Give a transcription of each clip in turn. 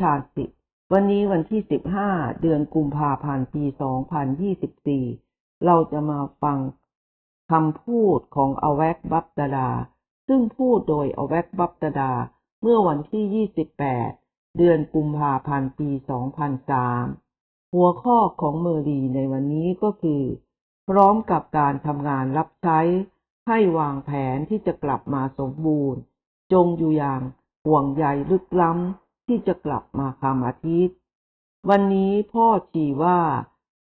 ชาติวันนี้วันที่ 15 เดือนกุมภาพันธ์ปี 2024 เราจะมาฟังคำพูดของอแวกบับดาดา ซึ่งพูดโดยอแวกบับดาดา เมื่อวันที่ 28 เดือนกุมภาพันธ์ปี 2003 หัวข้อของเมอรีในวันนี้ก็คือ พร้อมกับการทำงานรับใช้ ให้วางแผนที่จะกลับมาสมบูรณ์ จงอยู่อย่างห่วงใยลึกล้ำ ที่จะกลับมาคำอาทิตย์ วันนี้พ่อชีว่า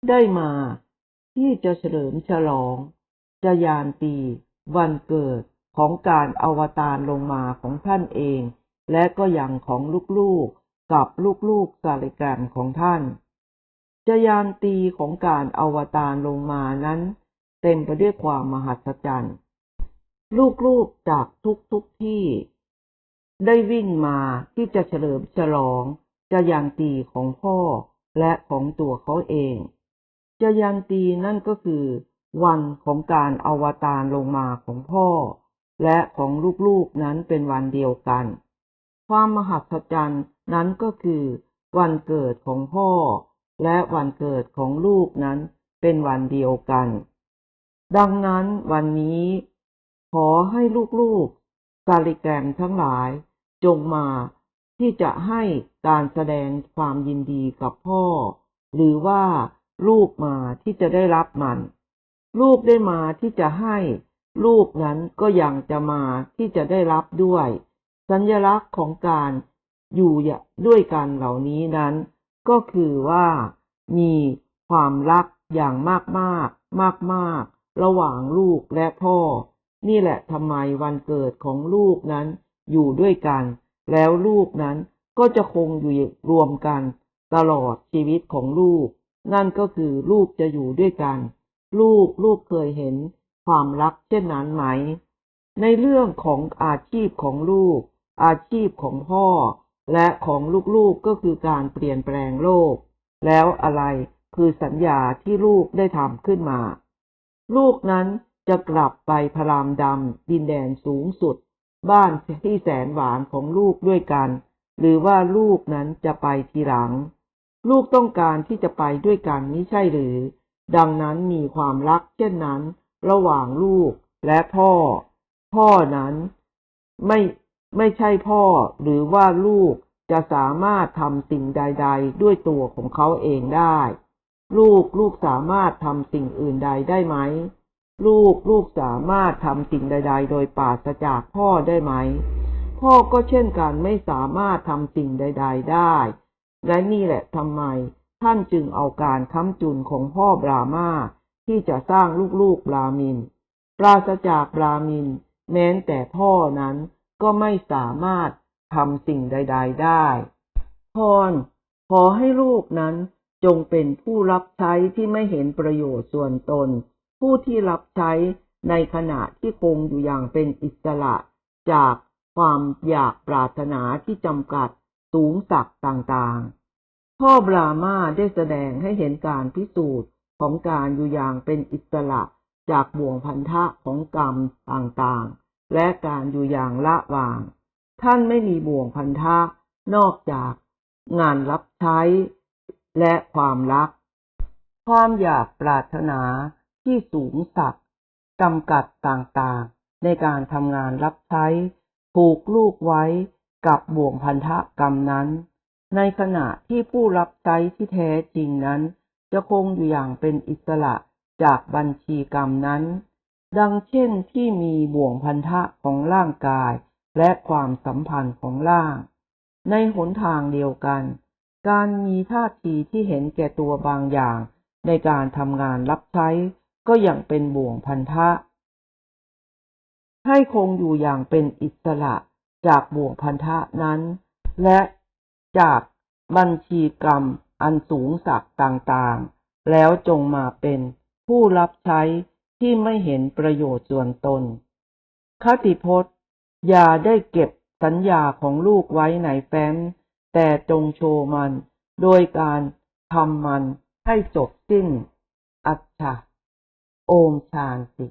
ได้มาที่จะเฉลิมฉลอง จะยานปี วันเกิดของการอวตารลงมาของท่านเอง และก็อย่างของลูกๆกับลูกๆสาริการของท่านจะยานตีของการอวตารลงมานั้น เต็มไปด้วยความมหัศจรรย์ ลูกๆจากทุกๆทที่ ได้วิ่งมาที่จะเฉลิมฉลองจะยันตีของพ่อและของตัวเขาเองจะยันตีนั่นก็คือ วันของการอวตารลงมาของพ่อ และของลูกๆนั้นเป็นวันเดียวกัน ความมหัศจรรย์นั้นก็คือ วันเกิดของพ่อ และวันเกิดของลูกนั้นเป็นวันเดียวกัน ดังนั้นวันนี้ ขอให้ลูกๆ กาลิแกรมทั้งหลายจงมาที่จะให้การแสดงความยินดีกับพ่อ หรือว่าลูกมาที่จะได้รับมัน ลูกได้มาที่จะให้ ลูกนั้นก็ยังจะมาที่จะได้รับด้วย สัญลักษณ์ของการอยู่ด้วยกันเหล่านี้นั้น ก็คือว่ามีความรักอย่างมากมากมากมากระหว่างลูกและพ่อ นี่แหละทำไมวันเกิดของลูกนั้นอยู่ด้วยกัน แล้วลูกนั้นก็จะคงอยู่รวมกันตลอดชีวิตของลูก นั่นก็คือลูกจะอยู่ด้วยกัน ลูกลูกเคยเห็นความรักเช่นนั้นไหม ในเรื่องของอาชีพของลูก อาชีพของพ่อ และของลูกๆก็คือการเปลี่ยนแปลงโลก แล้วอะไรคือสัญญาที่ลูกได้ทำขึ้นมา ลูกนั้น จะกลับไปพรามดำดินแดนสูงสุด บ้านที่แสนหวานของลูกด้วยกัน หรือว่าลูกนั้นจะไปทีหลัง ลูกต้องการที่จะไปด้วยกันนี้ใช่หรือ ดังนั้นมีความรักเช่นนั้น ระหว่างลูกและพ่อ พ่อนั้นไม่ไม่ใช่พ่อหรือว่าลูกจะสามารถทำสิ่งใด ๆ ด้วยตัวของเขาเองได้ ลูกลูกสามารถทำสิ่งอื่นใดได้ไหม ลูกลูกสามารถทำสิ่งใด ๆ โดยปราศจากพ่อได้ไหม พ่อก็เช่นกันไม่สามารถทำสิ่งใด ๆได้ และนี่แหละทำไม ท่านจึงเอาการค้ำจุนของพ่อบรามาที่จะสร้างลูกๆบรามิน ปราศจากบรามิน แม้แต่พ่อนั้นก็ไม่สามารถทำสิ่งใด ๆได้พรขอให้ลูกนั้นจงเป็นผู้รับใช้ที่ไม่เห็นประโยชน์ส่วนตน ผู้ที่รับใช้ในขณะที่คงอยู่อย่างเป็นอิสระจากความอยากปรารถนาที่จำกัดสูงสักต่างๆ พ่อบรามาได้แสดงให้เห็นการพิสูจน์ของการอยู่อย่างเป็นอิสระจากบ่วงพันธะของกรรมต่างๆ และการอยู่อย่างละวาง ท่านไม่มีบ่วงพันธะนอกจากงานรับใช้และความรัก ความอยากปรารถนา ที่สูงสักจำกัดต่างๆ ในการทำงานรับใช้ผูกลูกไว้กับบ่วงพันธกรรมนั้น ในขณะที่ผู้รับใช้ที่แท้จริงนั้น จะคงอยู่อย่างเป็นอิสระจากบัญชีกรรมนั้น ดังเช่นที่มีบ่วงพันธะของร่างกาย และความสัมพันธ์ของร่าง ในหนทางเดียวกัน การมีท่าทีที่เห็นแก่ตัวบางอย่างในการทำงานรับใช้ ก็ยังเป็นบ่วงพันธะ ให้คงอยู่อย่างเป็นอิสระจากบ่วงพันธะนั้น และจากบัญชีกรรมอันสูงสักต่างๆ แล้วจงมาเป็นผู้รับใช้ที่ไม่เห็นประโยชน์ส่วนตน คติพจน์ อย่าได้เก็บสัญญาของลูกไว้ในแฟ้ม แต่จงโชว์มัน โดยการทำมันให้จบสิ้น อัจฉะ โอมชานสิ